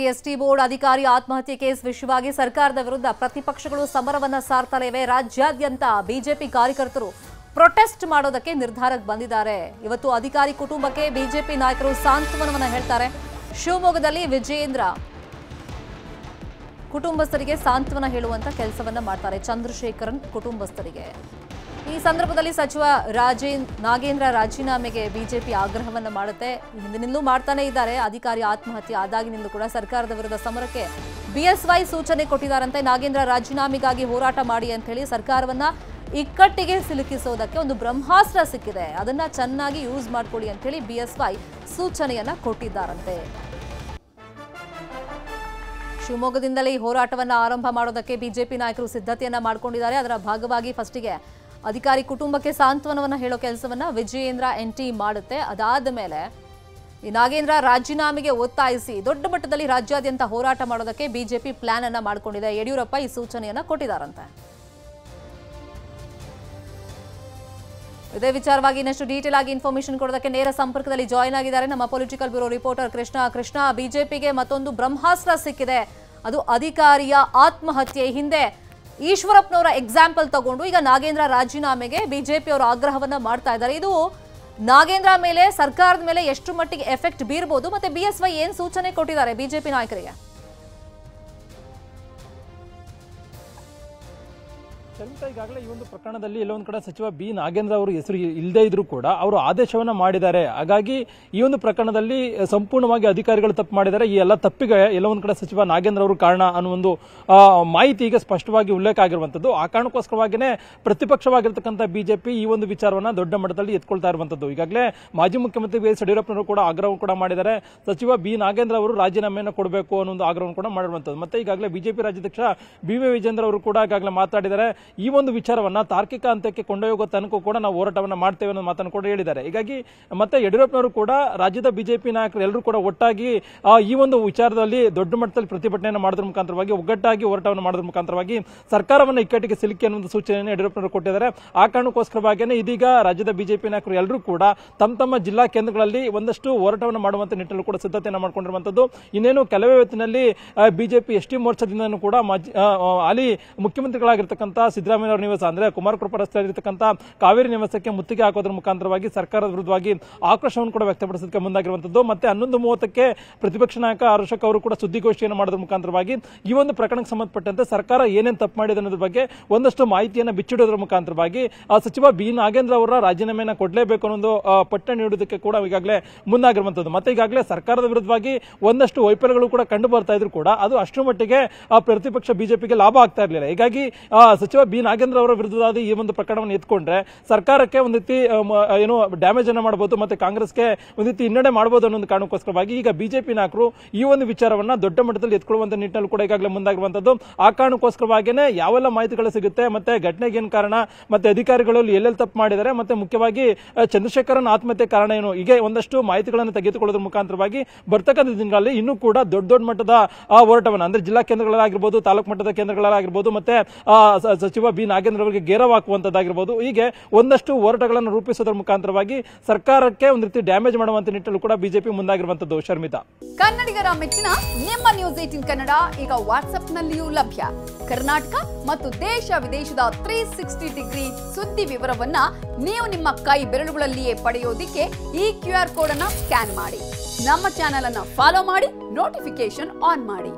ST board ಅಧಿಕಾರಿ ಆತ್ಮಹತ್ಯೆ case ವಿಷಯವಾಗಿ ಸರ್ಕಾರದ ವಿರುದ್ಧ ಪ್ರತಿಪಕ್ಷಗಳು ಸಮರವನ್ನ ಸಾರ್ತಾ ರಾಜ್ಯಾದ್ಯಂತ ಬಿಜೆಪಿ ಕಾರ್ಯಕರ್ತರು ಪ್ರೊಟೆಸ್ಟ್ ಮಾಡೋದಕ್ಕೆ ನಿರ್ಧಾರಕ್ಕೆ ಬಂದಿದ್ದಾರೆ. ಇವತ್ತು ಅಧಿಕಾರಿ ಕುಟುಂಬಕ್ಕೆ ಬಿಜೆಪಿ ನಾಯಕರು ಸಾಂತ್ವನವನ್ನ ಹೇಳ್ತಾರೆ. ಶಿವಮೊಗ್ಗದಲ್ಲಿ ವಿಜಯೇಂದ್ರ ಕುಟುಂಬಸ್ಥರಿಗೆ ಸಾಂತ್ವನ ಹೇಳುವಂತ ಕೆಲಸವನ್ನ ಮಾಡ್ತಾರೆ. ಚಂದ್ರಶೇಖರನ್ ಕುಟುಂಬಸ್ಥರಿಗೆ. ಈ ಸಂದರ್ಭದಲ್ಲಿ ಸಚಿವ ರಾಜೇನ್ ನಾಗೇಂದ್ರ ರಾಜೀನಾಮೆಗೆ ಬಿಜೆಪಿ ಆಗ್ರಹವನ್ನ ಮಾಡುತ್ತೆ. ಹಿಂದಿನಿಂದಲೂ ಮಾಡ್ತಾನೆ ಇದ್ದಾರೆ. ಅಧಿಕಾರಿ ಆತ್ಮಹತ್ಯೆ ಆದಾಗಿನಿಂದಲೂ ಕೂಡ ಸರ್ಕಾರದ ವಿರುದ್ಧ ಸಮರಕ್ಕೆ ಬಿಎಸ್ವೈ ಸೂಚನೆ ಕೊಟ್ಟಿದ್ದಾರಂತೆ. ನಾಗೇಂದ್ರ ರಾಜೀನಾಮೆಗಾಗಿ ಹೋರಾಟ ಮಾಡಿ ಅಂತ ಹೇಳಿ ಸರ್ಕಾರವನ್ನ ಇಕ್ಕಟ್ಟಿಗೆ ಸಿಲುಕಿಸೋದಕ್ಕೆ ಒಂದು ಬ್ರಹ್ಮಾಸ್ತ್ರ ಸಿಕ್ಕಿದೆ. ಅದನ್ನ ಚೆನ್ನಾಗಿ ಯೂಸ್ ಮಾಡ್ಕೊಳ್ಳಿ ಅಂತ ಹೇಳಿ ಬಿಎಸ್ವೈ ಸೂಚನೆಯನ್ನ ಕೊಟ್ಟಿದ್ದಾರಂತೆ. ಶಿವಮೊಗ್ಗದಿಂದಲೇ ಈ ಹೋರಾಟವನ್ನು ಆರಂಭ ಮಾಡೋದಕ್ಕೆ ಬಿಜೆಪಿ ನಾಯಕರು ಸಿದ್ಧತೆಯನ್ನ ಮಾಡ್ಕೊಂಡಿದ್ದಾರೆ. ಅದರ ಭಾಗವಾಗಿ ಫಸ್ಟಿಗೆ ಅಧಿಕಾರಿ ಕುಟುಂಬಕ್ಕೆ ಸಾಂತ್ವನವನ್ನ ಹೇಳೋ ಕೆಲಸವನ್ನ ವಿಜಯೇಂದ್ರ ಎನ್ ಟಿ ಮಾಡುತ್ತೆ. ಅದಾದ ಮೇಲೆ ಈ ನಾಗೇಂದ್ರ ರಾಜೀನಾಮೆಗೆ ಒತ್ತಾಯಿಸಿ ದೊಡ್ಡ ಮಟ್ಟದಲ್ಲಿ ರಾಜ್ಯಾದ್ಯಂತ ಹೋರಾಟ ಮಾಡೋದಕ್ಕೆ ಬಿಜೆಪಿ ಪ್ಲಾನ್ ಅನ್ನ ಮಾಡಿಕೊಂಡಿದೆ. ಯಡಿಯೂರಪ್ಪ ಈ ಸೂಚನೆಯನ್ನ ಕೊಟ್ಟಿದ್ದಾರಂತೆ ಇದೇ ವಿಚಾರವಾಗಿ ಇನ್ನಷ್ಟು ಡೀಟೇಲ್ ಆಗಿ ಇನ್ಫಾರ್ಮೇಶನ್ ಕೊಡೋದಕ್ಕೆ ನೇರ ಸಂಪರ್ಕದಲ್ಲಿ ಜಾಯಿನ್ ಆಗಿದ್ದಾರೆ ನಮ್ಮ political bureau reporter Krishna. Krishna, ಬಿಜೆಪಿಗೆ ಮತ್ತೊಂದು ಬ್ರಹ್ಮಾಸ್ತ್ರ ಸಿಕ್ಕಿದೆ. ಅದು ಅಧಿಕಾರಿಯ ಆತ್ಮಹತ್ಯೆ ಹಿಂದೆ ಈಶ್ವರಪ್ಪನವರ ಎಕ್ಸಾಂಪಲ್ ತಗೊಂಡು ಈಗ ನಾಗೇಂದ್ರ ರಾಜೀನಾಮೆಗೆ ಬಿಜೆಪಿ ಅವರು ಆಗ್ರಹವನ್ನ ಮಾಡ್ತಾ ಇದ್ದಾರೆ. ಇದು ನಾಗೇಂದ್ರ ಮೇಲೆ ಸರ್ಕಾರದ ಮೇಲೆ ಎಷ್ಟು ಮಟ್ಟಿಗೆ ಎಫೆಕ್ಟ್ ಬೀರ್ಬೋದು, ಮತ್ತೆ ಬಿಎಸ್ವೈ ಏನ್ ಸೂಚನೆ ಕೊಟ್ಟಿದ್ದಾರೆ ಬಿಜೆಪಿ ನಾಯಕರಿಗೆ? ಶಮಿತಾ ಈಗಾಗಲೇ ಈ ಒಂದು ಪ್ರಕರಣದಲ್ಲಿ ಎಲ್ಲೊಂದು ಕಡೆ ಸಚಿವ ಬಿ ನಾಗೇಂದ್ರ ಅವರು ಹೆಸರು ಇಲ್ಲದೇ ಇದ್ರೂ ಕೂಡ ಅವರು ಆದೇಶವನ್ನ ಮಾಡಿದ್ದಾರೆ. ಹಾಗಾಗಿ ಈ ಒಂದು ಪ್ರಕರಣದಲ್ಲಿ ಸಂಪೂರ್ಣವಾಗಿ ಅಧಿಕಾರಿಗಳು ತಪ್ಪು ಮಾಡಿದ್ದಾರೆ. ಈ ಎಲ್ಲ ತಪ್ಪಿಗೆ ಎಲ್ಲೊಂದು ಕಡೆ ಸಚಿವ ನಾಗೇಂದ್ರ ಅವರು ಕಾರಣ ಅನ್ನೋ ಒಂದು ಮಾಹಿತಿ ಈಗ ಸ್ಪಷ್ಟವಾಗಿ ಉಲ್ಲೇಖ ಆಗಿರುವಂತದ್ದು. ಆ ಕಾರಣಕ್ಕೋಸ್ಕರವಾಗಿಯೇ ಪ್ರತಿಪಕ್ಷವಾಗಿರ್ತಕ್ಕಂಥ ಬಿಜೆಪಿ ಈ ಒಂದು ವಿಚಾರವನ್ನ ದೊಡ್ಡ ಮಟ್ಟದಲ್ಲಿ ಎತ್ಕೊಳ್ತಾ ಇರುವಂತದ್ದು. ಈಗಾಗಲೇ ಮಾಜಿ ಮುಖ್ಯಮಂತ್ರಿ ಬಿ ಎಸ್ ಯಡಿಯೂರಪ್ಪನವರು ಕೂಡ ಆಗ್ರಹ ಕೂಡ ಮಾಡಿದ್ದಾರೆ. ಸಚಿವ ಬಿ ನಾಗೇಂದ್ರ ಅವರು ರಾಜೀನಾಮೆಯನ್ನು ಕೊಡಬೇಕು ಅನ್ನೋ ಒಂದು ಆಗ್ರಹವನ್ನು ಕೂಡ ಮಾಡಿರುವಂತದ್ದು. ಮತ್ತೆ ಈಗಾಗಲೇ ಬಿಜೆಪಿ ರಾಜ್ಯಾಧ್ಯಕ್ಷ ಬಿ ವಿ ವಿಜೇಂದ್ರ ಅವರು ಕೂಡ ಈಗಾಗಲೇ ಮಾತಾಡಿದ್ದಾರೆ. ಈ ಒಂದು ವಿಚಾರವನ್ನ ತಾರ್ಕಿಕ ಹಂತಕ್ಕೆ ಕೊಂಡೊಯ್ಯುವ ತನಕ ಕೂಡ ನಾವು ಹೋರಾಟವನ್ನು ಮಾಡ್ತೇವೆ ಅನ್ನೋ ಮಾತನ್ನು ಕೂಡ ಹೇಳಿದ್ದಾರೆ. ಹೀಗಾಗಿ ಮತ್ತೆ ಯಡಿಯೂರಪ್ಪನವರು ಕೂಡ ರಾಜ್ಯದ ಬಿಜೆಪಿ ನಾಯಕರು ಎಲ್ಲರೂ ಕೂಡ ಒಟ್ಟಾಗಿ ಈ ಒಂದು ವಿಚಾರದಲ್ಲಿ ದೊಡ್ಡ ಮಟ್ಟದಲ್ಲಿ ಪ್ರತಿಭಟನೆಯನ್ನು ಮಾಡೋದ್ರ ಮುಖಾಂತರವಾಗಿ, ಒಗ್ಗಟ್ಟಾಗಿ ಹೋರಾಟವನ್ನು ಮಾಡೋದ್ರ ಮುಖಾಂತರವಾಗಿ ಸರ್ಕಾರವನ್ನು ಇಕ್ಕಟ್ಟಿಗೆ ಸಿಲುಕಿ ಅನ್ನೋ ಸೂಚನೆಯನ್ನು ಯಡಿಯೂರಪ್ಪನವರು ಕೊಟ್ಟಿದ್ದಾರೆ. ಆ ಕಾರಣಕ್ಕೋಸ್ಕರವಾಗಿಯೇ ಇದೀಗ ರಾಜ್ಯದ ಬಿಜೆಪಿ ನಾಯಕರು ಎಲ್ಲರೂ ಕೂಡ ತಮ್ಮ ತಮ್ಮ ಜಿಲ್ಲಾ ಕೇಂದ್ರಗಳಲ್ಲಿ ಒಂದಷ್ಟು ಹೋರಾಟವನ್ನು ಮಾಡುವಂತ ನಿಟ್ಟಿನಲ್ಲಿ ಕೂಡ ಸಿದ್ಧತೆಯನ್ನು ಮಾಡಿಕೊಂಡಿರುವಂತದ್ದು. ಇನ್ನೇನು ಕೆಲವೇ ಹೊತ್ತಿನಲ್ಲಿ ಬಿಜೆಪಿ ಎಸ್ ಟಿ ಕೂಡ ಮಾಜಿ ಹಾಲಿ ಮುಖ್ಯಮಂತ್ರಿಗಳಾಗಿರ್ತಕ್ಕಂಥ ಸಿದ್ದರಾಮಯ್ಯ ಅವರ ನಿವಾಸ, ಅಂದ್ರೆ ಕುಮಾರ ಕೃಪಾ ರಸ್ತೆಯಲ್ಲಿರ್ತಕ್ಕಂಥ ಕಾವೇರಿ ನಿವಾಸಕ್ಕೆ ಮುತ್ತಿಗೆ ಹಾಕೋದ್ರ ಮುಖಾಂತರವಾಗಿ ಸರ್ಕಾರದ ವಿರುದ್ಧವಾಗಿ ಆಕ್ರೋಶವನ್ನು ಕೂಡ ವ್ಯಕ್ತಪಡಿಸೋದಕ್ಕೆ ಮುಂದಾಗಿರುವಂತದ್ದು ಮತ್ತೆ ಹನ್ನೊಂದು ಮೂವತ್ತಕ್ಕೆ ಪ್ರತಿಪಕ್ಷ ನಾಯಕ ಹರ್ಷಕ್ ಅವರು ಕೂಡ ಸುದ್ದಿಗೋಷ್ಠಿಯನ್ನು ಮಾಡೋದ್ರ ಮುಖಾಂತರವಾಗಿ ಈ ಒಂದು ಪ್ರಕರಣಕ್ಕೆ ಸಂಬಂಧಪಟ್ಟಂತೆ ಸರ್ಕಾರ ಏನೇನು ತಪ್ಪು ಮಾಡಿದೆ ಅನ್ನೋದ್ರ ಬಗ್ಗೆ ಒಂದಷ್ಟು ಮಾಹಿತಿಯನ್ನು ಬಿಚ್ಚಿಡೋದ್ರ ಮುಖಾಂತರವಾಗಿ ಆ ಸಚಿವ ಬಿ ನಾಗೇಂದ್ರ ಅವರ ರಾಜೀನಾಮೆಯನ್ನು ಕೊಡಲೇಬೇಕು ಅನ್ನೋ ಒಂದು ಪಟ್ಟ ನೀಡುವುದಕ್ಕೆ ಕೂಡ ಈಗಾಗಲೇ ಮುಂದಾಗಿರುವಂತದ್ದು ಮತ್ತೆ ಈಗಾಗಲೇ ಸರ್ಕಾರದ ವಿರುದ್ಧವಾಗಿ ಒಂದಷ್ಟು ವೈಫಲ್ಯಗಳು ಕೂಡ ಕಂಡು ಬರ್ತಾ ಇದ್ರು ಕೂಡ ಅದು ಅಷ್ಟು ಮಟ್ಟಿಗೆ ಪ್ರತಿಪಕ್ಷ ಬಿಜೆಪಿಗೆ ಲಾಭ ಆಗ್ತಾ ಇರಲಿಲ್ಲ. ಹೀಗಾಗಿ ಸಚಿವ ಬಿ ನಾಗೇಂದ್ರ ಅವರ ವಿರುದ್ಧವಾದ ಈ ಒಂದು ಪ್ರಕರಣವನ್ನು ಎತ್ಕೊಂಡ್ರೆ ಸರ್ಕಾರಕ್ಕೆ ಒಂದು ರೀತಿ ಏನು ಡ್ಯಾಮೇಜ್ ಅನ್ನ ಮಾಡಬಹುದು ಮತ್ತೆ ಕಾಂಗ್ರೆಸ್ಗೆ ಒಂದು ರೀತಿ ಹಿನ್ನಡೆ ಮಾಡಬಹುದು ಅನ್ನೋ ಒಂದು ಕಾರಣಕ್ಕೋಸ್ಕರವಾಗಿ ಈಗ ಬಿಜೆಪಿ ನಾಯಕರು ಈ ಒಂದು ವಿಚಾರವನ್ನ ದೊಡ್ಡ ಮಟ್ಟದಲ್ಲಿ ಎತ್ಕೊಳ್ಳುವಂತ ನಿಟ್ಟಿನಲ್ಲಿ ಕೂಡ ಈಗಾಗಲೇ ಮುಂದಾಗಿರುವಂತದ್ದು. ಆ ಕಾರಣಕ್ಕೋಸ್ಕರವಾಗಿಯೇ ಯಾವೆಲ್ಲ ಮಾಹಿತಿಗಳು ಸಿಗುತ್ತೆ ಮತ್ತೆ ಘಟನೆಗೆ ಏನ್ ಕಾರಣ, ಮತ್ತೆ ಅಧಿಕಾರಿಗಳಲ್ಲಿ ಎಲ್ಲೆಲ್ಲಿ ತಪ್ಪು ಮಾಡಿದ್ದಾರೆ, ಮತ್ತೆ ಮುಖ್ಯವಾಗಿ ಚಂದ್ರಶೇಖರನ್ ಆತ್ಮಹತ್ಯೆ ಕಾರಣ ಏನು? ಹೀಗೆ ಒಂದಷ್ಟು ಮಾಹಿತಿಗಳನ್ನು ತೆಗೆದುಕೊಳ್ಳೋದ್ರ ಮುಖಾಂತರವಾಗಿ ಬರ್ತಕ್ಕಂಥ ದಿನಗಳಲ್ಲಿ ಇನ್ನೂ ಕೂಡ ದೊಡ್ಡ ದೊಡ್ಡ ಮಟ್ಟದ, ಆ, ಹೋರಾಟವನ್ನು, ಅಂದ್ರೆ ಜಿಲ್ಲಾ ಕೇಂದ್ರಗಳಾಗಿರ್ಬೋದು ತಾಲೂಕು ಮಟ್ಟದ ಕೇಂದ್ರಗಳಾಗಿರ್ಬೋದು ಮತ್ತೆ ಸಚಿವ ಬಿ ನಾಗೇಂದ್ರ ಅವರಿಗೆ ಗೇರವ್ ಹೀಗೆ ಒಂದಷ್ಟು ಹೋರಾಟಗಳನ್ನು ರೂಪಿಸೋದ್ರ ಮುಖಾಂತರವಾಗಿ ಸರ್ಕಾರಕ್ಕೆ ಒಂದು ರೀತಿ ಡ್ಯಾಮೇಜ್ ಮಾಡುವಂತ ನಿಟ್ಟಲ್ಲಿ ಕೂಡ ಬಿಜೆಪಿ ಮುಂದಾಗಿರುವಂತದ್ದು, ಶರ್ಮಿತಾ. ಕನ್ನಡಿಗರ ಮೆಚ್ಚಿನ ನಿಮ್ಮ ನ್ಯೂಸ್ ಏಟಿನ್ ಕನ್ನಡ ಈಗ ವಾಟ್ಸ್ಆಪ್ನಲ್ಲಿಯೂ ಲಭ್ಯ. ಕರ್ನಾಟಕ ಮತ್ತು ದೇಶ ವಿದೇಶದ ತ್ರೀ ಸಿಕ್ಸ್ಟಿ ಡಿಗ್ರಿ ಸುದ್ದಿ ವಿವರವನ್ನ ನೀವು ನಿಮ್ಮ ಕೈ ಬೆರಳುಗಳಲ್ಲಿಯೇ ಪಡೆಯೋದಿಕ್ಕೆ ಈ ಕ್ಯೂ ಆರ್ ಕೋಡ್ ಅನ್ನ ಸ್ಕ್ಯಾನ್ ಮಾಡಿ. ನಮ್ಮ ಚಾನೆಲ್ ಅನ್ನ ಫಾಲೋ ಮಾಡಿ ನೋಟಿಫಿಕೇಶನ್ ಆನ್ ಮಾಡಿ.